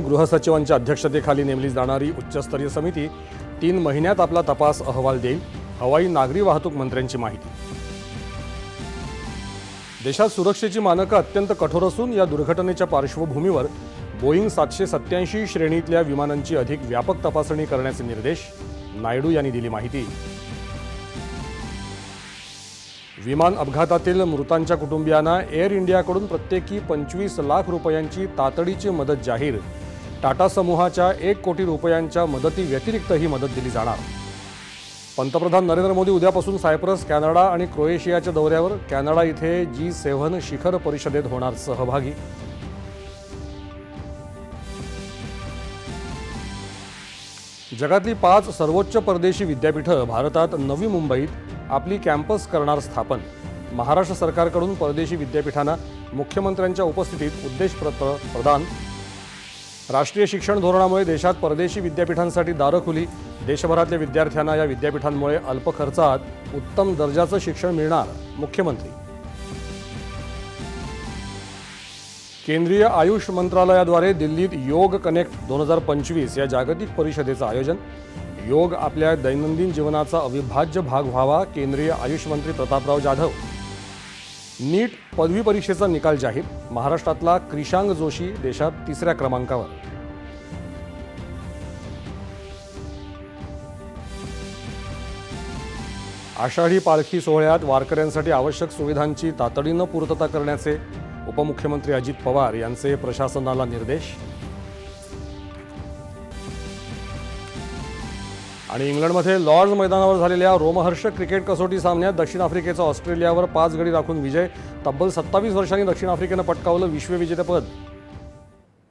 गृहसचिवांच्या अध्यक्षतेखाली नेमली जाणारी उच्चस्तरीय समिती तीन महिन्यात आपला तपास अहवाल देईल हवाई नागरी वाहतूक मंत्र्यांची माहिती. देशात सुरक्षेची मानकं अत्यंत कठोर असून या दुर्घटनेच्या पार्श्वभूमीवर बोईंग सातशे सत्याऐंशी श्रेणीतल्या विमानांची अधिक व्यापक तपासणी करण्याचे निर्देश नायडू यांनी दिली माहिती. विमान अपघातातील मृतांच्या कुटुंबियांना एअर इंडियाकडून प्रत्येकी पंचवीस लाख रुपयांची तातडीची मदत जाहीर. टाटा समूहाच्या एक कोटी रुपयांच्या मदती व्यतिरिक्त ही मदत दिली जाणार. पंतप्रधान नरेंद्र मोदी उद्यापासून सायप्रस कॅनडा आणि क्रोएशियाच्या दौऱ्यावर कॅनडा इथे जी सेव्हन शिखर परिषदेत होणार सहभागी. जगातली पाच सर्वोच्च परदेशी विद्यापीठं भारतात नवी मुंबईत आपली कॅम्पस करणार स्थापन. महाराष्ट्र सरकारकडून परदेशी विद्यापीठांना मुख्यमंत्र्यांच्या उपस्थितीत उद्देशपत्र प्रदान. राष्ट्रीय शिक्षण धोरणामुळे देशात परदेशी विद्यापीठांसाठी दारं खुली. देशभरातल्या विद्यार्थ्यांना या विद्यापीठांमुळे अल्प खर्चात उत्तम दर्जाचं शिक्षण मिळणार मुख्यमंत्री. केंद्रीय आयुष मंत्रालयाद्वारे दिल्लीत योग कनेक्ट दोन हजार पंचवीस या जागतिक परिषदेचं आयोजन. योग आपल्या दैनंदिन जीवनाचा अविभाज्य भाग व्हावा केंद्रीय आयुष मंत्री प्रतापराव जाधव. नीट पदवी परीक्षेचा निकाल जाहीर महाराष्ट्रातला क्रिशांग जोशी देशात तिसऱ्या क्रमांकावर. आषाढी पालखी सोहळ्यात वारकऱ्यांसाठी आवश्यक सुविधांची तातडीनं पूर्तता करण्याचे उपमुख्यमंत्री अजित पवार यांचे प्रशासनाला निर्देश. आणि इंग्लंडमध्ये लॉर्ड्स मैदानावर झालेल्या रोमहर्षक क्रिकेट कसोटी सामन्यात दक्षिण आफ्रिकेचा ऑस्ट्रेलियावर पाच गडी राखून विजय तब्बल सत्तावीस वर्षांनी दक्षिण आफ्रिकेनं पटकावलं विश्वविजेतेपद.